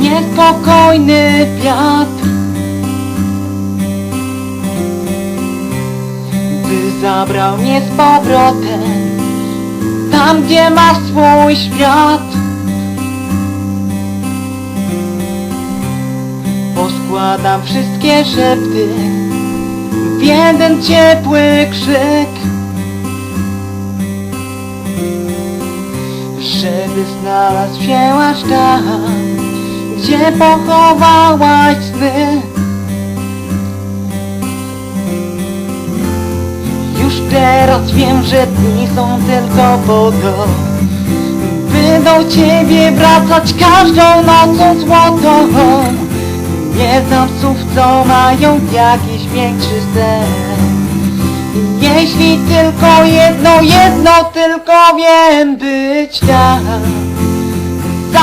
niespokojny wiatr. By zabrał mnie z powrotem Tam gdzie masz swój świat. Poskładam wszystkie szepty W jeden ciepły krzyk. Żeby znalazł się aż tam Gdzie pochowałaś sny Już teraz wiem, że dni są tylko po to By do ciebie wracać każdą nocą złotą. Nie znam słów, co mają jakiś większy sens jeśli tylko jedno, jedno tylko wiem być tam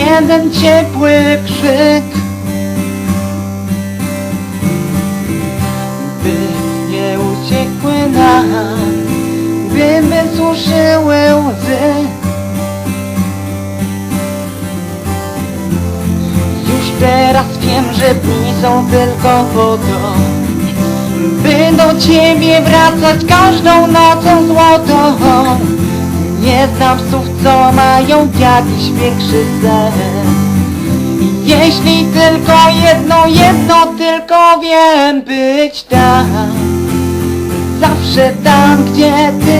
jeden ciepły krzyk. By nie uciekły nam, by wysuszyły łzy. Już teraz wiem, że dni są tylko po to By do ciebie wracać każdą nocą złotą Nie znam słów, co mają jakiś większy sens Jeśli tylko jedno, jedno tylko wiem być tam. Zawsze tam, gdzie ty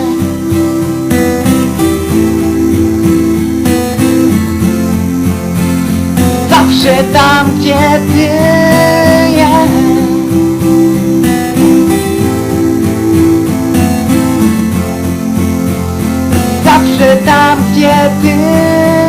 Tam, gdzie ty yeah. Zawsze tam, gdzie ty